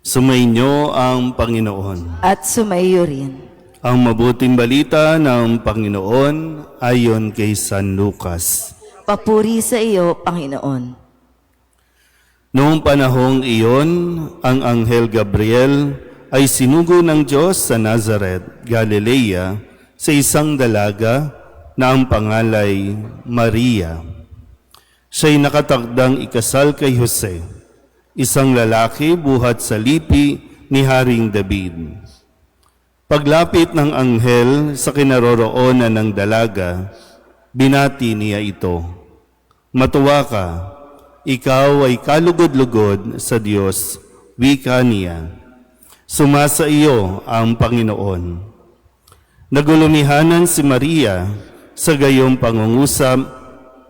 Sumainyo ang Panginoon. at sumaiyo rin. Ang mabuting balita ng Panginoon ayon kay San Lucas. Papuri sa iyo, Panginoon. Noong panahong iyon, ang Anghel Gabriel ay sinugo ng Diyos sa Nazareth, Galilea, sa isang dalaga na ang pangalay Maria. Siya'y nakatagdang ikasal kay Jose, isang lalaki buhat sa lipi ni Haring David. Paglapit ng anghel sa kinaroroonan ng dalaga, binati niya ito. Matuwa ka, ikaw ay kalugod-lugod sa Diyos, wika niya. Sumasa iyo ang Panginoon. Nagulumihanan si Maria sa gayong pangungusap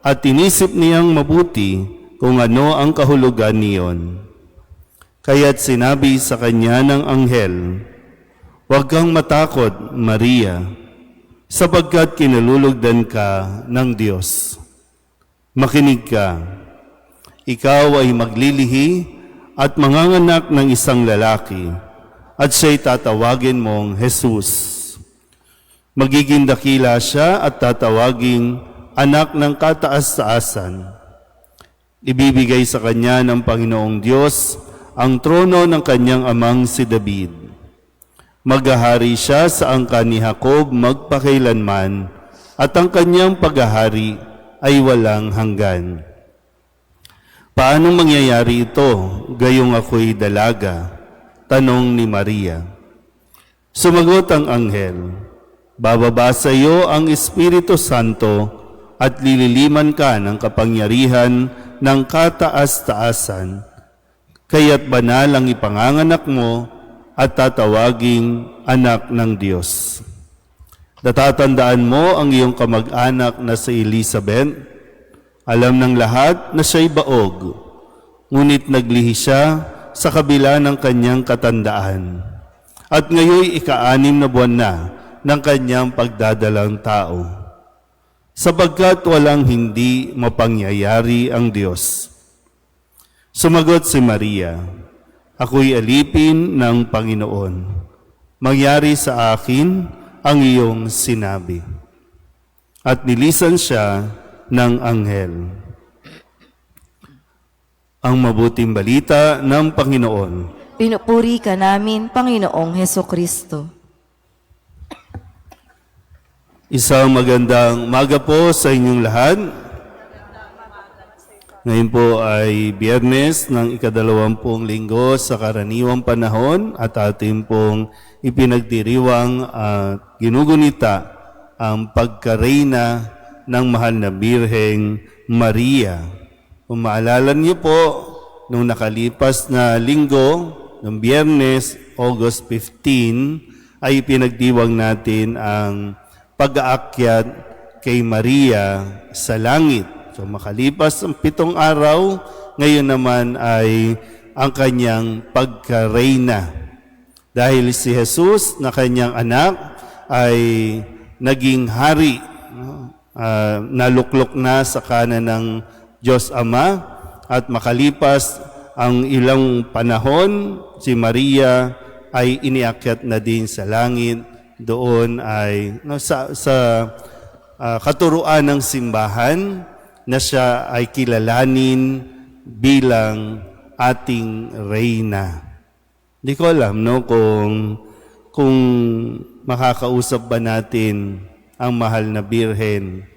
at tinisip niyang mabuti kung ano ang kahulugan niyon. Kaya't sinabi sa kanya ng anghel, Huwag kang matakot, Maria, sapagkat kinalulugdan ka ng Diyos. Makinig ka, ikaw ay maglilihi at manganganak ng isang lalaki, at siya'y tatawagin mong Jesus. Magiging dakila siya at tatawaging anak ng kataas-taasan. Ibibigay sa kanya ng Panginoong Diyos ang trono ng kanyang amang si David. Maghahari siya sa angka ni Jacob magpakailanman at ang kanyang paghahari ay walang hanggan. Paanong mangyayari ito gayong ako'y dalaga? Tanong ni Maria. Sumagot ang anghel, Bababa sa iyo ang Espiritu Santo at lililiman ka ng kapangyarihan ng kataas-taasan. Kaya't banal ang ipanganganak mo at tatawaging anak ng Diyos. Natatandaan mo ang iyong kamag-anak na si Elizabeth. Alam ng lahat na siya'y baog, ngunit naglihi siya sa kabila ng kanyang katandaan. At ngayoy ika-anim na buwan na ng kanyang pagdadalang tao. Sapagkat walang hindi mapangyayari ang Diyos. Sumagot si Maria, Ako'y alipin ng Panginoon. Mangyari sa akin ang iyong sinabi. At nilisan siya ng anghel. Ang mabuting balita ng Panginoon. Pinupuri ka namin, Panginoong Heso Kristo. Isang magandang maga po sa inyong lahat. Ngayon po ay biyernes ng ikadalawampung linggo sa karaniwang panahon at ating pong ipinagdiriwang at ginugunita ang pagkareyna ng mahal na Birheng Maria. Kung maalala niyo po, nung nakalipas na linggo, ng biyernes, August 15, ay pinagdiwang natin ang pag-aakyat kay Maria sa langit. So makalipas ang pitong araw, ngayon naman ay ang kanyang pagkareyna. Dahil si Jesus na kanyang anak ay naging hari? Ah, naluklok na sa kanan ng Diyos Ama at makalipas ang ilang panahon, si Maria ay iniakyat na din sa langit. Doon ay no, sa, sa ah, katuruan ng simbahan na siya ay kilalanin bilang ating reyna. Hindi ko alam no kung kung makakausap ba natin ang mahal na birhen.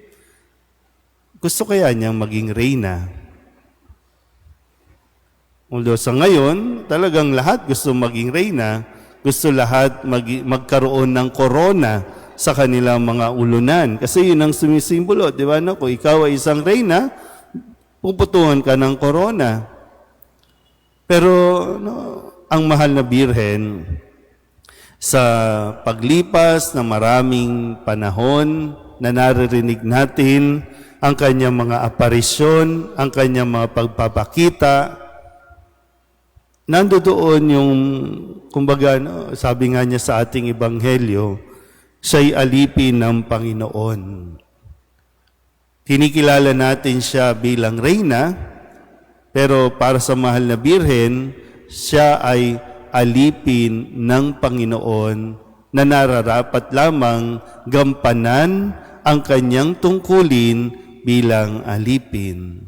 Gusto kaya niyang maging reyna? Although sa ngayon, talagang lahat gusto maging reyna, gusto lahat mag- magkaroon ng korona sa kanilang mga ulunan. Kasi yun ang sumisimbolo, di ba? No? Kung ikaw ay isang reyna, puputuhan ka ng korona. Pero no, ang mahal na birhen, sa paglipas ng maraming panahon na naririnig natin ang kanyang mga aparisyon, ang kanyang mga pagpapakita, nandoon yung, kumbaga, no, sabi nga niya sa ating ebanghelyo, siya'y alipin ng Panginoon. Kinikilala natin siya bilang reyna, pero para sa mahal na birhen, siya ay alipin ng Panginoon na nararapat lamang gampanan ang kanyang tungkulin bilang alipin.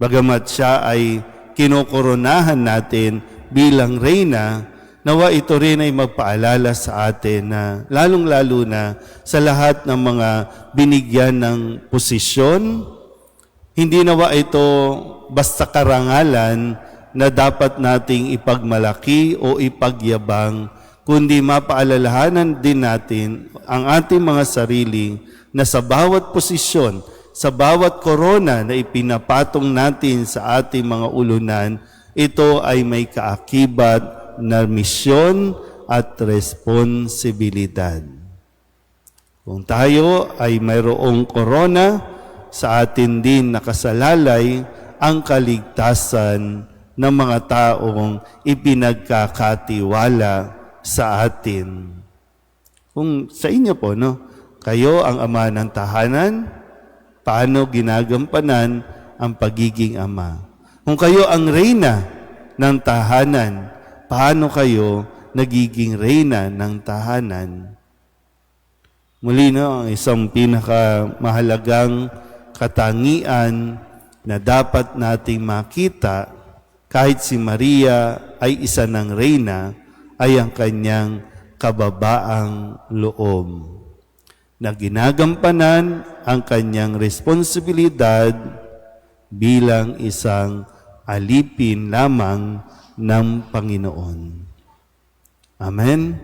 Bagamat siya ay kinokoronahan natin bilang reyna, nawa ito rin ay magpaalala sa atin na lalong-lalo na sa lahat ng mga binigyan ng posisyon, hindi nawa ito basta karangalan na dapat nating ipagmalaki o ipagyabang, kundi mapaalalahanan din natin ang ating mga sarili na sa bawat posisyon, sa bawat korona na ipinapatong natin sa ating mga ulunan, ito ay may kaakibat na misyon at responsibilidad. Kung tayo ay mayroong korona, sa atin din nakasalalay ang kaligtasan ng mga taong ipinagkakatiwala sa atin. Kung sa inyo po, no, kayo ang ama ng tahanan, paano ginagampanan ang pagiging ama? Kung kayo ang reyna ng tahanan, paano kayo nagiging reyna ng tahanan? Muli no, ang isang pinakamahalagang katangian na dapat nating makita kahit si Maria ay isa ng reyna ay ang kanyang kababaang loob na ginagampanan ang kanyang responsibilidad bilang isang alipin lamang ng Panginoon. Amen?